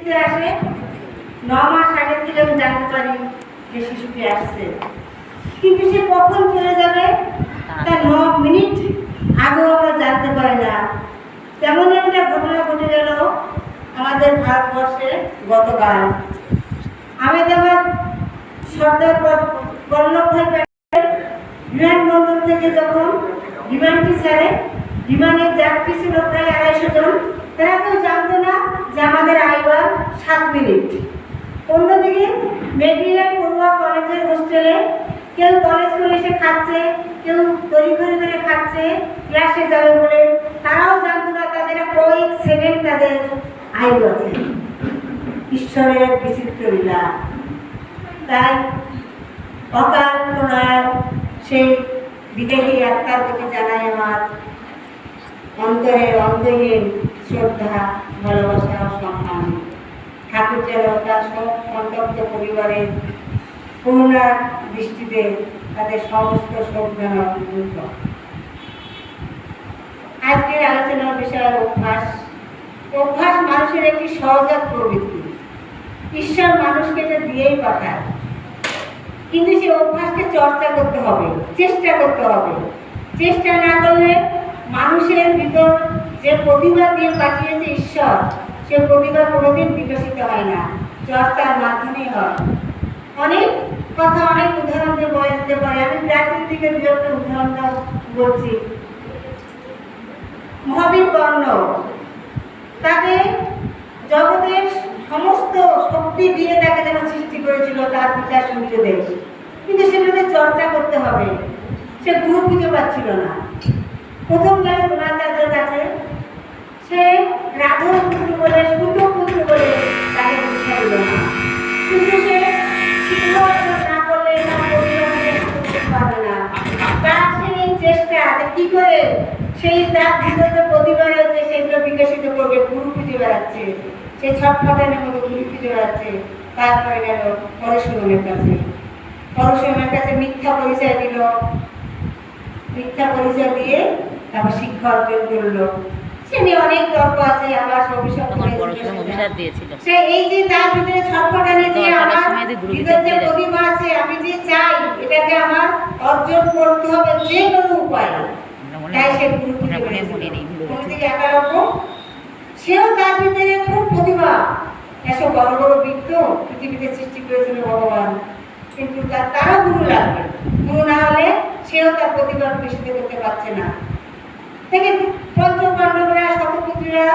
শিশুটি আসে। ন মাস আগে থেকে আমি জানতে পারি যে শিশুটি আসছে। কিন্তু সে কখন চলে যাবে? তার ন মিনিট আগেও আমরা জানতে পারি না। তেমন একটা ঘটনা ঘটে গেল আমাদের ভারতবর্ষে গতকাল। আমেদাবাদ সর্দার বল- বল্লভভাই প্যাটেল বিমানবন্দর থেকে যখন বিমানটি ছাড়ে, বিমানের যাত্রী ছিল প্রায় আড়াইশো জন। তারা কেউ জানতো না যে আমাদের আইবার সাত মিনিট। অন্যদিকে মেডিকেল পড়ুয়া কলেজের হোস্টেলে কেউ কলেজ করে এসে খাচ্ছে, কেউ তৈরি করে করে খাচ্ছে ক্লাসে যাবে বলে। তারাও জানতো না তাদের কয়েক সেকেন্ড তাদের আয়ু আছে। ঈশ্বরের এক বিচিত্র লীলা। তাই অকাল প্রণয় সেই বিদেহী আত্মার প্রতি জানাই আমার অন্তরের অন্তহীন শ্রদ্ধা, ভালোবাসা, সম্মান। ঠাকুর যেন তার সন্তপ্ত পরিবারের করুণার দৃষ্টিতে তাদের সমস্ত শোক যেন আজকের আলোচনার বিষয় অভ্যাস। অভ্যাস মানুষের একটি সহজাত প্রবৃত্তি। ঈশ্বর মানুষকে এটা দিয়েই পাঠায়। কিন্তু সেই অভ্যাসকে চর্চা করতে হবে, চেষ্টা করতে হবে। চেষ্টা না করলে মানুষের ভিতর যে প্রতিভা দিয়ে পাঠিয়েছে ঈশ্বর সে প্রতিভা কোনোদিন বিকশিত হয় না। চর্চার মাধ্যমেই হয়। অনেক কথা, অনেক উদাহরণ দিয়ে বলা যেতে পারে। আমি প্রাচীন থেকে দু একটা উদাহরণ বলছি। মহাবীর কর্ণ তাকে জগতের সমস্ত শক্তি দিয়ে তাকে যেন সৃষ্টি করেছিল তার পিতা সূর্যদেব। কিন্তু সেটাতে চর্চা করতে হবে। সে গুরু খুঁজে পাচ্ছিল না। প্রথম গেল দ্রোণাচার্যের কাছে সে রাধব পুত্র না তার চেষ্টা কি করে সেই প্রতিভা রয়েছে সেগুলো বিকশিত করবে গুরু খুঁজে বেড়াচ্ছে। সে ছটফটানের মতো গুরু খুঁজে বেড়াচ্ছে। তারপরে গেল পরশুরামের কাছে। পরশুরামের কাছে মিথ্যা পরিচয় দিল। মিথ্যা পরিচয় দিয়ে তারপর শিক্ষা অর্জন করল। অনেক আছে দিয়েছিল। সে এই যে তার ভিতরে ছটফটানি যে আমার ভিতরে প্রতিভা আছে আমি যে চাই এটাকে আমার অর্জন করতে হবে যে কোনো উপায়। আমরা তাই সে গুরু আমরা একালব্য সেও তার ভিতরে খুব প্রতিভা। এসব বড় বড় বৃত্ত পৃথিবীতে সৃষ্টি করেছিল ভগবান। কিন্তু তার তারও গুরু লাগবে। গুরু না হলে সেও তার প্রতিভা বিকশিত করতে পারছে না। থেকে পঞ্চ পাণ্ডবরা শতপুত্রীরা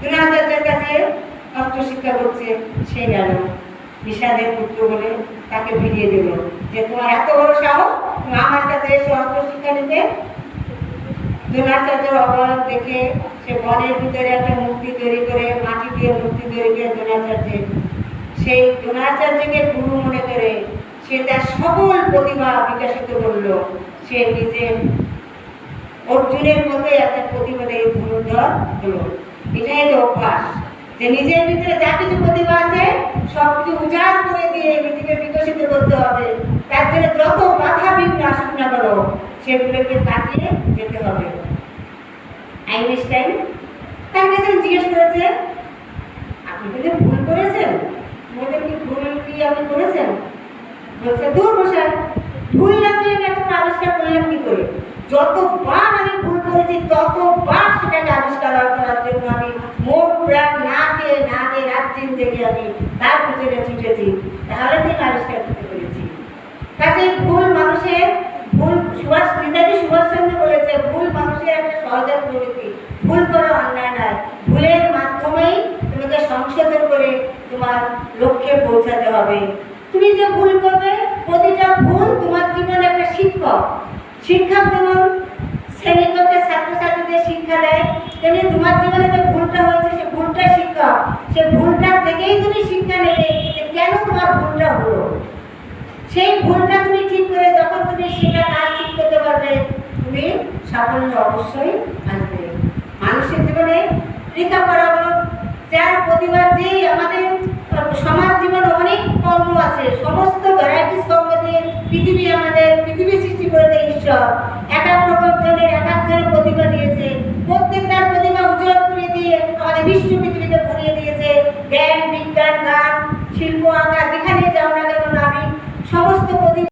দ্রোণাচার্যের কাছে অস্ত্র শিক্ষা করছে সে গেল বিষাদের পুত্র বলে তাকে ফিরিয়ে দিল যে, তোমার এত বড় সাহস? আমার কাছে এসে অস্ত্র শিক্ষা নিতে? দ্রোণাচার্যের অবয়ব দেখে সে বনের ভিতরে একটা মূর্তি তৈরি করে, মাটি দিয়ে মূর্তি তৈরি করে দ্রোণাচার্যের সেই দ্রোণাচার্যকে গুরু মনে করে সে তার সকল প্রতিভা বিকাশিত করল। সে নিজে অর্জুনের মধ্যে একটা প্রতিভাটা এই ধনুর্ধর হলো এটাই যে অভ্যাস। যে নিজের ভিতরে যা কিছু প্রতিভা আছে সব কিছু উজাড় করে দিয়ে নিজেকে বিকশিত করতে হবে। তার জন্য যত বাধা বিঘ্ন আসুক না কেন, সেগুলোকে কাটিয়ে যেতে হবে। আইনস্টাইন তার কাছে জিজ্ঞেস করেছে, আপনি কিন্তু ভুল করেছেন? বলে কি ভুল কি আপনি করেছেন? বলছে, দূর বসে ভুল না করলে এত আবিষ্কার করলাম কি করে? যতবার আমি ভুল করেছি, ততবার সেটাকে আবিষ্কার করার জন্য আমি মোট প্রাণ না খেয়ে না রাত দিন জেগে আমি তার পিছনে ছুটেছি। তাহলে তিনি আবিষ্কার করতে পেরেছি। কাজে ভুল মানুষের ভুল সুভাষ, নেতাজি সুভাষচন্দ্র বলেছে, ভুল মানুষের একটা সহজাত প্রবৃত্তি ভুল করা অন্যায় নয়। ভুলের মাধ্যমেই তোমাকে সংশোধন করে তোমার লক্ষ্যে পৌঁছাতে হবে। তুমি যে ভুল করবে, প্রতিটা ভুল তোমার জীবনে একটা শিক্ষক। শিক্ষক যেমন শ্রেণীকক্ষে ছাত্রছাত্রীদের শিক্ষা দেয়। তেমনি তোমার জীবনে যে ভুলটা হয়েছে, সে ভুলটা শিক্ষক সে ভুলটা থেকেই তুমি শিক্ষা নেবে যে কেন তোমার ভুলটা হলো। সেই ভুলটা তুমি ঠিক করে যখন তুমি সেটা না ঠিক করতে পারবে, তুমি সাফল্য অবশ্যই আসবে। মানুষের জীবনে লেখাপড়া হলো। যার প্রতিভা যেই আমাদের সমাজ জীবনে অনেক কর্ম আছে, সমস্ত ভ্যারাইটিস কর্ম দিয়ে পৃথিবী আমাদের পৃথিবী সৃষ্টি করে